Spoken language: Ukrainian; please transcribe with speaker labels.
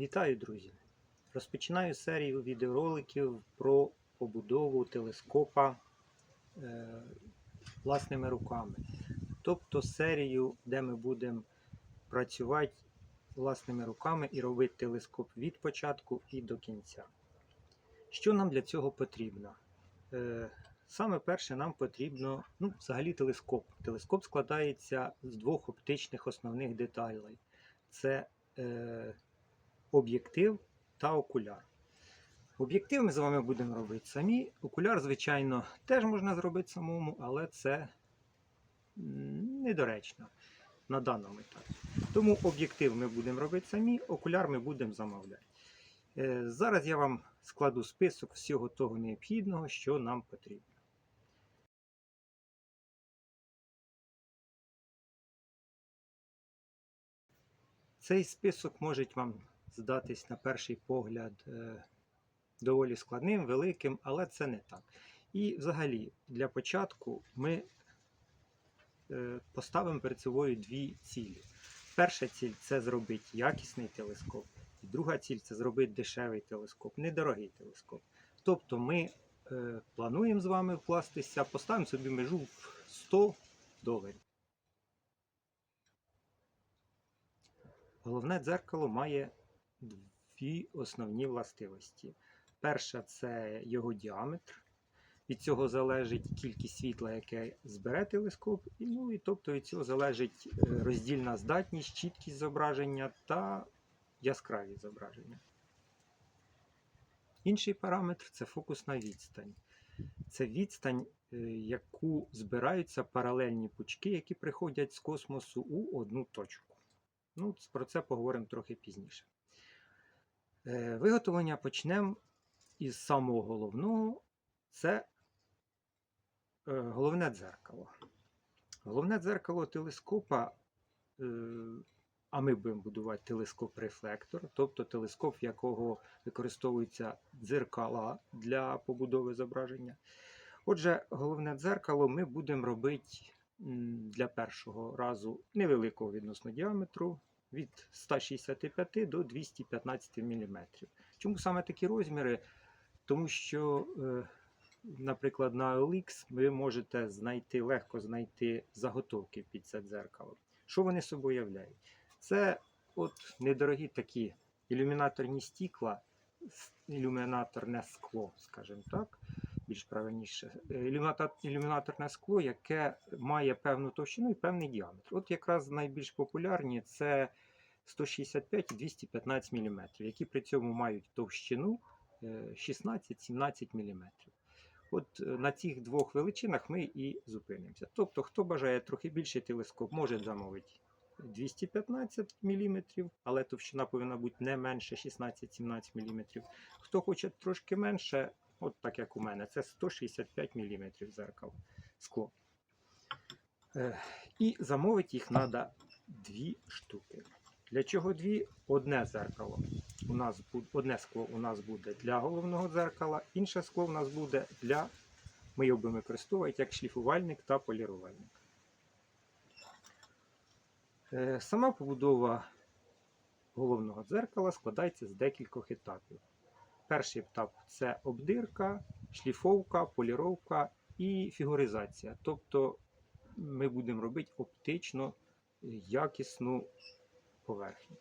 Speaker 1: Вітаю, друзі! Розпочинаю серію відеороликів про побудову телескопа е, власними руками. Тобто серію, де ми будемо працювати власними руками і робити телескоп від початку і до кінця. Що нам для цього потрібно? Е, Саме перше нам потрібно ну, взагалі телескоп. Телескоп складається з двох оптичних основних деталей. Це е, об'єктив та окуляр. Об'єктив ми з вами будемо робити самі. Окуляр, звичайно, теж можна зробити самому, але це недоречно на даному етапі. Тому об'єктив ми будемо робити самі, окуляр ми будемо замовляти. Е, Зараз я вам складу список всього того необхідного, що нам потрібно. Цей список може вам здатись на перший погляд е, доволі складним, великим, але це не так. І взагалі, для початку ми е, поставимо перед собою дві цілі. Перша ціль це зробити якісний телескоп, і друга ціль це зробити дешевий телескоп, недорогий телескоп. Тобто ми е, плануємо з вами вкластися, поставимо собі межу в 100 доларів. Головне дзеркало має дві основні властивості. Перша це його діаметр. Від цього залежить кількість світла, яке збере телескоп, і, ну, і тобто від цього залежить е, роздільна здатність, чіткість зображення та яскравість зображення. Інший параметр це фокусна відстань. Це відстань, е, яку збираються паралельні пучки, які приходять з космосу у одну точку. Ну, про це поговоримо трохи пізніше. Е, Виготовлення почнемо із самого головного це е, головне дзеркало. Головне дзеркало телескопа, е, а ми будемо будувати телескоп-рефлектор, тобто телескоп, в якого використовуються дзеркала для побудови зображення. Отже, головне дзеркало ми будемо робити для першого разу невеликого відносно діаметру від 165 до 215 мм. Чому саме такі розміри? Тому що, е, наприклад, на OLX ви можете знайти, легко знайти заготовки під це дзеркало. Що вони собою являють? Це от недорогі такі ілюмінаторні стікла, ілюмінаторне скло, скажімо так, більш правильніше. Е, Ілюмінаторне скло, яке має певну товщину і певний діаметр. От якраз найбільш популярні це 165 і 215 мм, які при цьому мають товщину е, 16-17 мм. От е, на цих двох величинах ми і зупинимося. Тобто, хто бажає трохи більший телескоп, може замовити 215 мм, але товщина повинна бути не менше 16-17 мм. Хто хоче трошки менше, от так як у мене, це 165 мм зеркало скло. Е, І замовити їх треба дві штуки. Для чого дві? Одне зеркало. У нас буде, одне скло у нас буде для головного дзеркала, інше скло у нас буде для. Ми його будемо використовувати як шліфувальник та полірувальник. Е, Сама побудова головного дзеркала складається з декількох етапів. Перший етап це обдирка, шліфовка, поліровка і фігуризація. Тобто ми будемо робити оптично якісну поверхню.